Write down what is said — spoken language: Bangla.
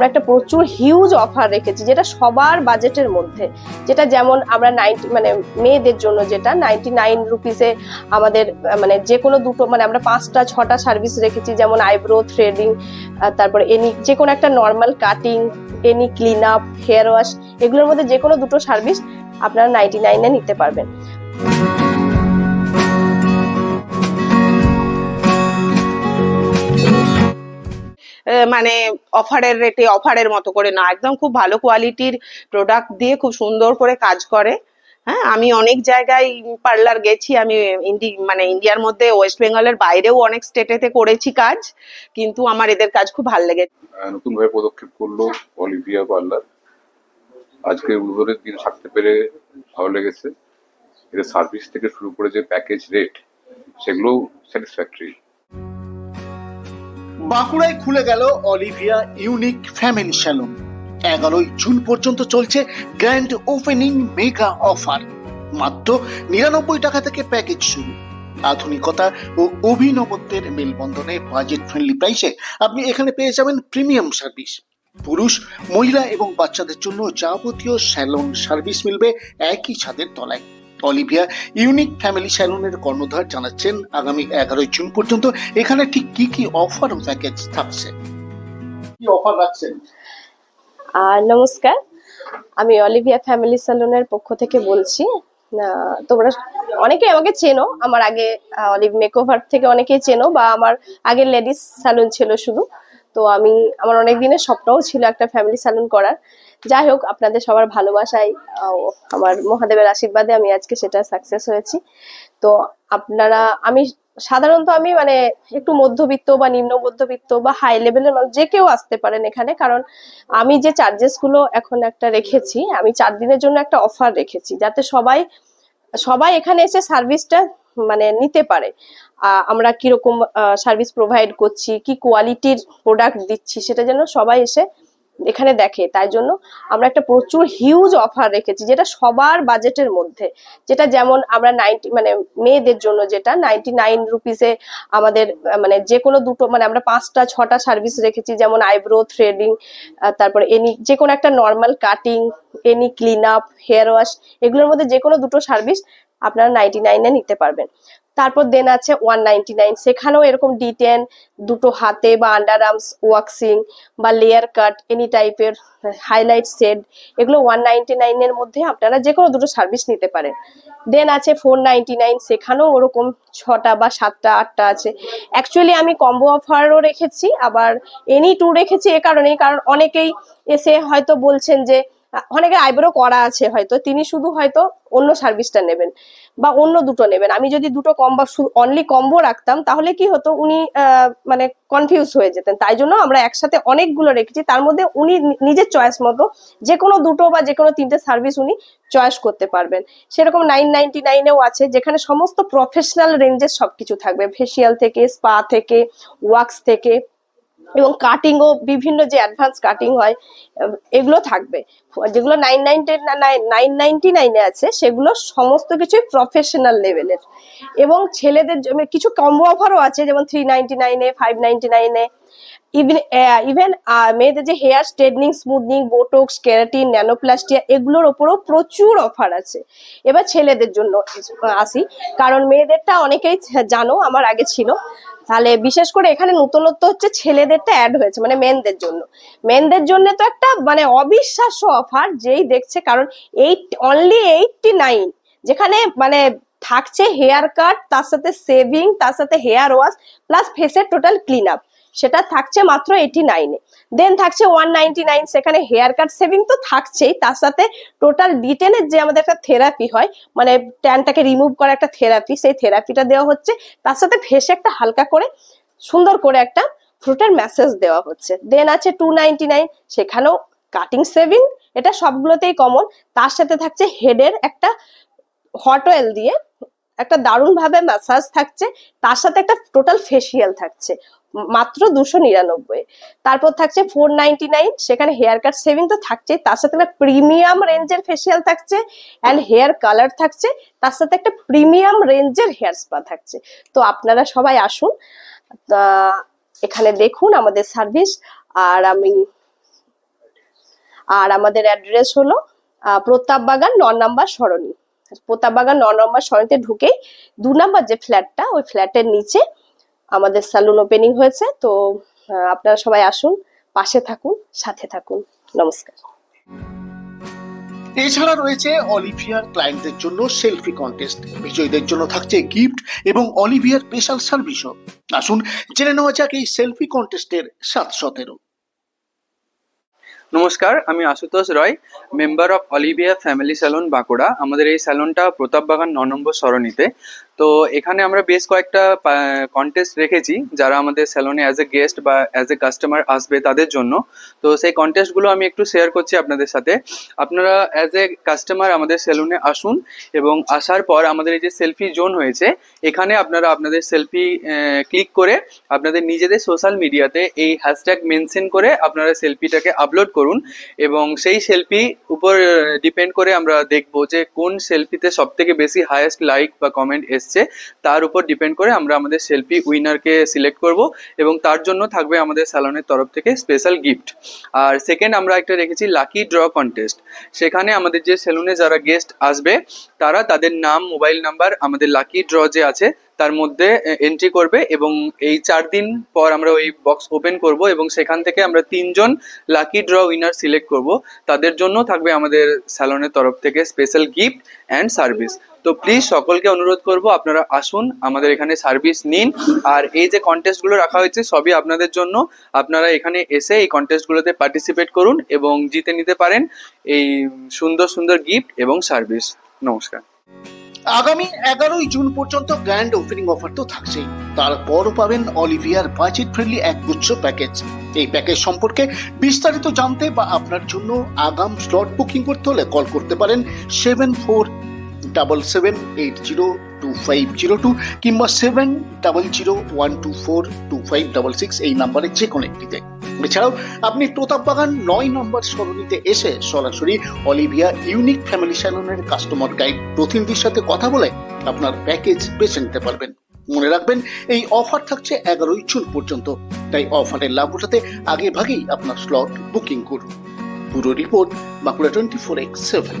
আমরা একটা প্রচুর হিউজ অফার রেখেছি, যেটা সবার বাজেটের মধ্যে। যেটা যেমন আমরা নাইনটি মানে মেয়েদের জন্য যেটা নাইনটি নাইন রুপিসে আমাদের মানে যে কোনো দুটো মানে আমরা পাঁচটা, ছটা সার্ভিস রেখেছি, যেমন আইব্রো থ্রেডিং তারপরে এনি যে কোনো একটা normal cutting any clean up hair wash এগুলোর মধ্যে যে কোনো দুটো সার্ভিস আপনারা নাইনটি নাইনে নিতে পারবেন। মানে অফারের রেটে অফারের মতো করে না। একদম খুব ভালো কোয়ালিটির প্রোডাক্ট দিয়ে খুব সুন্দর করে কাজ করে। হ্যাঁ আমি অনেক জায়গায় পার্লার গেছি, আমি ইন্ডি মানে ইন্ডিয়ার মধ্যে ওয়েস্ট বেঙ্গলের বাইরেও অনেক স্টেটেতে করেছি কাজ, কিন্তু আমার এদের কাজ খুব ভালো লেগেছে নতুন ভাবে পদক্ষেপ করল অলিভিয়া পার্লার আজকে উদ্বোধনের দিন থাকতে পেরে ভালো লেগেছে। এদের সার্ভিস থেকে শুরু করে যে প্যাকেজ রেট সেগুলো স্যাটিসফ্যাক্টরি বাঁকুড়ায় খুলে গেল অলিভিয়া ইউনিক ফ্যামিলি স্যালুন। এগারোই জুন পর্যন্ত চলছে গ্র্যান্ড ওপেনিং মেগা অফার। মাত্র নিরানব্বই টাকা থেকে প্যাকেজ শুরু। আধুনিকতা ও অভিনবত্বের মেলবন্ধনে বাজেট ফ্রেন্ডলি প্রাইসে আপনি এখানে পেয়ে যাবেন প্রিমিয়াম সার্ভিস পুরুষ, মহিলা এবং বাচ্চাদের জন্য যাবতীয় স্যালন সার্ভিস মিলবে একই ছাদের তলায়। অলিভিয়া ইউনিক ফ্যামিলি স্যালুনের কর্ণধার জানাচ্ছেন, আগামী এগারোই জুন পর্যন্ত এখানে ঠিক কি কি অফার প্যাকেজ থাকছে? কি অফার রাখছেন? নমস্কার। আমি অলিভিয়া ফ্যামিলি স্যালুনের পক্ষ থেকে বলছি তোমরা অনেকে আমাকে চেনো, আমার আগে অলিভ মেকওভার থেকে অনেকেই চেনো বা আমার আগে লেডিস স্যালুন ছিল শুধু। তো আমি, আমার অনেক দিনের স্বপ্নও ছিল একটা ফ্যামিলি স্যালুন করার। যাই হোক, আপনাদের সবার ভালোবাসায় আমার মহাদেবের আশীর্বাদে আমি আজকে সেটা সাকসেস হয়েছি। তো আপনারা, আমি সাধারণত আমি মানে একটু মধ্যবিত্ত বা নিম্ন মধ্যবিত্ত বা হাই লেভেলের মানুষ, যে কেউ আসতে পারেন এখানে, কারণ আমি যে চার্জেসগুলো এখন একটা রেখেছি, আমি চার দিনের জন্য একটা অফার রেখেছি, যাতে সবাই সবাই এখানে এসে সার্ভিসটা মানে নিতে পারে। আমরা কীরকম সার্ভিস প্রোভাইড করছি, কি কোয়ালিটির প্রোডাক্ট দিচ্ছি, সেটা যেন সবাই এসে এখানে দেখে। তাই জন্য আমরা একটা প্রচুর হিউজ অফার রেখেছি, যেটা সবার বাজেটের মধ্যে। যেটা যেমন আমরা নাইনটি মানে মেয়েদের জন্য যেটা নাইনটি নাইন রুপিসে আমাদের মানে যে কোনো দুটো মানে আমরা পাঁচটা, ছটা সার্ভিস রেখেছি, যেমন আইব্রো থ্রেডিং তারপরে এনি যে কোনো একটা normal cutting any clean up hair wash এগুলোর মধ্যে যে কোনো দুটো সার্ভিস আপনারা নাইনটি নাইনে নিতে পারবেন। তারপর দেন আছে ওয়ান নাইনটি নাইন সেখানেও এরকম ডিটেন দুটো হাতে বা আন্ডার আর্মস ওয়াক্সিং বা লেয়ার কাট এনি টাইপের হাইলাইট সেট এগুলো ওয়ান নাইনটি নাইনের মধ্যে আপনারা যে কোনো দুটো সার্ভিস নিতে পারেন। দেন আছে ফোর নাইনটি নাইন সেখানেও ওরকম ছটা বা সাতটা, আটটা আছে। অ্যাকচুয়ালি আমি কম্বো অফারও রেখেছি, আবার এনি টু রেখেছি এ কারণেই, কারণ অনেকেই এসে হয়তো বলছেন যে আহ, অনেকে আইব্রো করা আছে হয়তো তিনি শুধু হয়তো অন্য সার্ভিসটা নেবেন বা অন্য দুটো নেবেন। আমি যদি দুটো কম্বো অনলি কম্বো রাখতাম তাহলে কি হতো উনি মানে কনফিউজ হয়ে যেতেন। তাই জন্য আমরা একসাথে অনেকগুলো রেখেছি। তার মধ্যে উনি নিজের চয়েস মতো যে কোনো দুটো বা যে কোনো তিনটে সার্ভিস উনি চয়েস করতে পারবেন। সেরকম নাইন নাইনটি নাইনেও আছে যেখানে সমস্ত প্রফেশনাল রেঞ্জের সবকিছু থাকবে। ফেসিয়াল থেকে স্পা থেকে ওয়াক্স থেকে। এবং কাটিংও বিভিন্ন যে অ্যাডভান্স কাটিং হয় এগুলো থাকবে। যেগুলো নাইন নাইনটি নাইন নাইনটি নাইনে আছে, সেগুলো সমস্ত কিছুই প্রফেশনাল লেভেলের এবং ছেলেদের জন্য কিছু কম্বো অফারও আছে, যেমন থ্রি নাইনটি নাইনে ফাইভ নাইনটি নাইনে ইভেন ইভেন মেয়েদের যে hair straightening smoothening botox keratin nanoplastia এগুলোর ওপরেও প্রচুর অফার আছে। এবার ছেলেদের জন্য আসি। কারণ মেয়েদেরটা অনেকেই জানো, আমার আগে ছিল। তাহলে বিশেষ করে এখানে নতুনত্ব হচ্ছে ছেলেদেরটা অ্যাড হয়েছে মানে মেনদের জন্য। মেনদের জন্য তো একটা মানে অবিশ্বাস্য অফার যেই দেখছে, কারণ এইট অনলি এইটটি নাইন যেখানে মানে থাকছে হেয়ার কাট তার সাথে সেভিং তার সাথে হেয়ার ওয়াশ প্লাস ফেসের টোটাল ক্লিন আপ সেটা থাকছে মাত্র এইটি নাইনে দেন থাকছে ওয়ান নাইনটি নাইন সেখানে হেয়ার কাট সেভিং তো থাকছেই, তার সাথে টোটাল ডিটেনের যে আমাদের একটা থেরাপি হয় মানে ট্যানটাকে রিমুভ করা একটা থেরাপি সেই থেরাপিটা দেওয়া হচ্ছে, তার সাথে ফেসে একটা হালকা করে সুন্দর করে একটা ফ্রুটের ম্যাসেজ দেওয়া হচ্ছে। দেন আছে টু নাইনটি নাইন সেখানেও কাটিং সেভিং এটা সবগুলোতেই কমন তার সাথে থাকছে হেডের একটা হট অয়েল দিয়ে একটা দারুণ ভাবে ম্যাসাজ থাকছে, তার সাথে একটা টোটাল ফেসিয়াল থাকছে। মাত্র দুশো নিরানব্বই। তারপর থাকছে ফোর নাইনটি নাইন সেখানে হেয়ার কাট সেভিং তো থাকছে তার সাথে একটা প্রিমিয়াম রেঞ্জের ফেসিয়াল থাকছে অ্যান্ড হেয়ার কালার থাকছে, তার সাথে একটা প্রিমিয়াম রেঞ্জের হেয়ার স্পা থাকছে। তো আপনারা সবাই আসুন এখানে দেখুন আমাদের সার্ভিস আর আমি, আর আমাদের অ্যাড্রেস হলো প্রতাপ বাগান ন নাম্বার সরণি। প্রতাপ বাগান ন নম্বর সরণিতে ঢুকেই, দু নাম্বার যে ফ্ল্যাটটা ওই ফ্ল্যাটের নিচে আমাদের স্যালুন ওপেনিং হয়েছে তো আপনারা সবাই আসুন পাশে থাকুন সাথে থাকুন। নমস্কার। এছাড়া রয়েছে অলিভিয়ার ক্লায়েন্টদের জন্য সেলফি কন্টেস্ট বিজয়ীদের জন্য থাকছে গিফট এবং অলিভিয়ার স্পেশাল সার্ভিসও আসুন জেনে নেওয়া যাক এই সেলফি কন্টেস্টের সাত সতেরো। নমস্কার আমি Ashutosh Roy member of Olivia family salon Bankura. আমাদের এই স্যালনটা প্রতাপ বাগান ন নম্বর সরণিতে। তো এখানে আমরা বেশ কয়েকটা কন্টেস্ট রেখেছি যারা আমাদের স্যালনে অ্যাজ এ গেস্ট বা অ্যাজ এ কাস্টমার আসবে তাদের জন্য। তো সেই কন্টেস্টগুলো আমি একটু শেয়ার করছি আপনাদের সাথে। আপনারা অ্যাজ এ কাস্টমার আমাদের সেলুনে আসুন এবং আসার পর আমাদের এই যে সেলফি জোন হয়েছে, এখানে আপনারা আপনাদের সেলফি ক্লিক করে আপনাদের নিজেদের সোশ্যাল মিডিয়াতে এই হ্যাশট্যাগ মেনশন করে আপনারা সেলফিটাকে আপলোড করুন এবং সেই সেলফি উপর ডিপেন্ড করে আমরা দেখব যে কোন সেলফিতে সব থেকে বেশি হায়েস্ট লাইক বা কমেন্ট এসছে। তার উপর ডিপেন্ড করে আমরা আমাদের সেলফি উইনারকে সিলেক্ট করব এবং তার জন্য থাকবে আমাদের স্যালনের তরফ থেকে স্পেশাল গিফট আর সেকেন্ড আমরা একটা রেখেছি লাকি ড্র কন্টেস্ট সেখানে আমাদের যে সেলুনে যারা গেস্ট আসবে, তারা তাদের নাম মোবাইল নাম্বার আমাদের লাকি ড্র যে আছে তার মধ্যে এন্ট্রি করবে এবং এই চার দিন পর আমরা ওই বক্স ওপেন করব এবং সেখান থেকে আমরা তিনজন লাকি ড্র উইনার সিলেক্ট করব। তাদের জন্য থাকবে আমাদের স্যালনের তরফ থেকে স্পেশাল গিফট অ্যান্ড সার্ভিস তো প্লিজ সকলকে অনুরোধ করব, আপনারা আসুন, আমাদের এখানে সার্ভিস নিন। আর এই যে কন্টেস্টগুলো রাখা হয়েছে, সবই আপনাদের জন্য। আপনারা এখানে এসে এই কন্টেস্টগুলোতে পার্টিসিপেট করুন এবং জিতে নিতে পারেন এই সুন্দর সুন্দর গিফট এবং সার্ভিস নমস্কার। আগামী এগারোই জুন পর্যন্ত গ্র্যান্ড ওপেনিং অফার তো থাকছেই। তারপরও পাবেন অলিভিয়ার বাজেট ফ্রেন্ডলি একগুচ্ছ প্যাকেজ এই প্যাকেজ সম্পর্কে বিস্তারিত জানতে বা আপনার জন্য আগাম স্লট বুকিং করতে হলে কল করতে পারেন seven four double seven eight zero two five zero two কিংবা seven double zero one two four two five double six এই নাম্বারে যে কোনো একটিতে। এছাড়াও আপনি প্রতাপ বাগান নয় নম্বর সরণিতে এসে সরাসরি অলিভিয়া ইউনিক ফ্যামিলি স্যালনের কাস্টমার গাইড প্রতিনিধির সাথে কথা বলে আপনার প্যাকেজ বেছে নিতে পারবেন। মনে রাখবেন, এই অফার থাকছে এগারোই জুন পর্যন্ত। তাই অফারের লাভ উঠাতে আগে ভাগেই আপনার স্লট বুকিং করুন। পুরো report Bankura twenty four X seven.